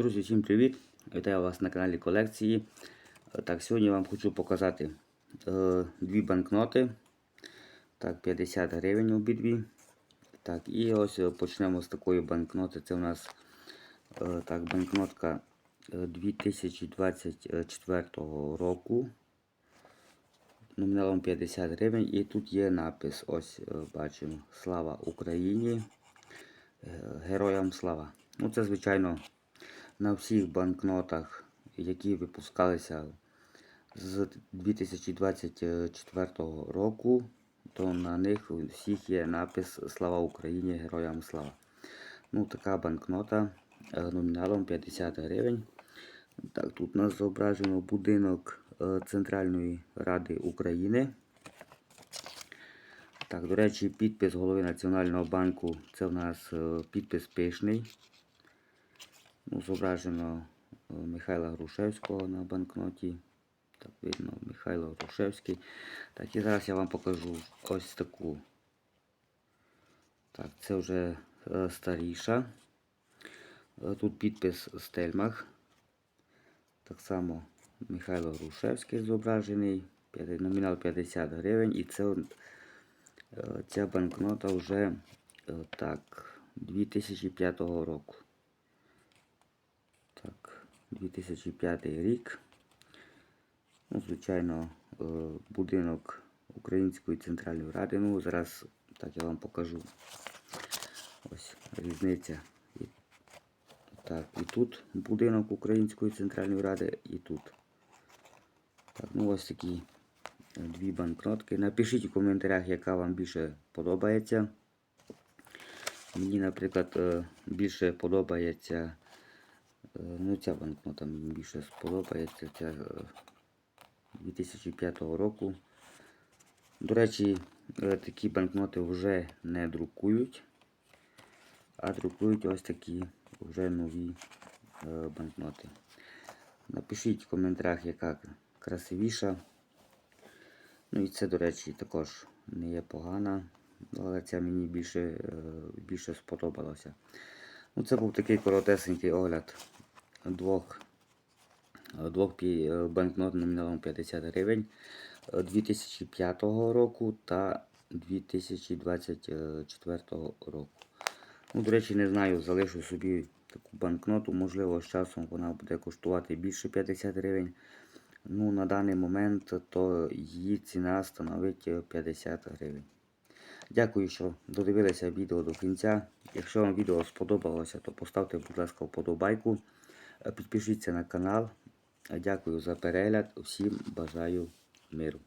Друзі, всім привіт! Вітаю вас на каналі колекції. Е, Так, Сьогодні вам хочу показати е, дві банкноти. Так, 50 гривень обидві. Так, і ось е, почнемо з такої банкноти. Це у нас е, так, банкнотка е, 2024 року. Номіналом 50 гривень. І тут є напис. Ось е, бачимо. Слава Україні. Е, Героям слава. Ну, це, звичайно, на всіх банкнотах, які випускалися з 2024 року, то на них у всіх є напис Слава Україні! Героям слава. Ну, така банкнота е, номіналом 50 гривень. Так, тут у нас зображено будинок е, Центральної Ради України. Так, до речі, підпис голови Національного банку це в нас е, підпис пишний. Зображено е, Михайла Грушевського на банкноті. Так, видно, Михайло Грушевський. Так, і зараз я вам покажу ось таку. Так, це вже е, старіша. Е, Тут підпис Стельмах. Так само Михайло Грушевський зображений. Номінал 50 гривень. І це ця банкнота вже так, 2005 року. Так, 2005 рік. Ну, звичайно, е, будинок Української центральної ради. Ну, зараз так я вам покажу. Ось різниця. Так, і тут будинок Української центральної ради, і тут. Так, ну ось такі е, дві банкнотки. Напишіть у коментарях, яка вам більше подобається. Мені, наприклад, е, більше подобається. Е, Ну, ця банкнота мені більше сподобається. Ця е, 2005 року. До речі, е, такі банкноти вже не друкують, а друкують ось такі вже нові е, банкноти. Напишіть в коментарях, яка красивіша. Ну і це, до речі, також не є погана, але ця мені більше, е, більше сподобалося. Ну, це був такий коротесенький огляд двох, е, двох е, банкнот номіналом 50 гривень е, 2005 року та 2024 року. Ну, до речі, не знаю, залишу собі таку банкноту, можливо, з часом вона буде коштувати більше 50 гривень. Ну, на даний момент то її ціна становить е, 50 гривень. Дякую, що додивилися відео до кінця. Якщо вам відео сподобалося, то поставте, будь ласка, вподобайку. Підпишіться на канал. Дякую за перегляд. Усім бажаю миру.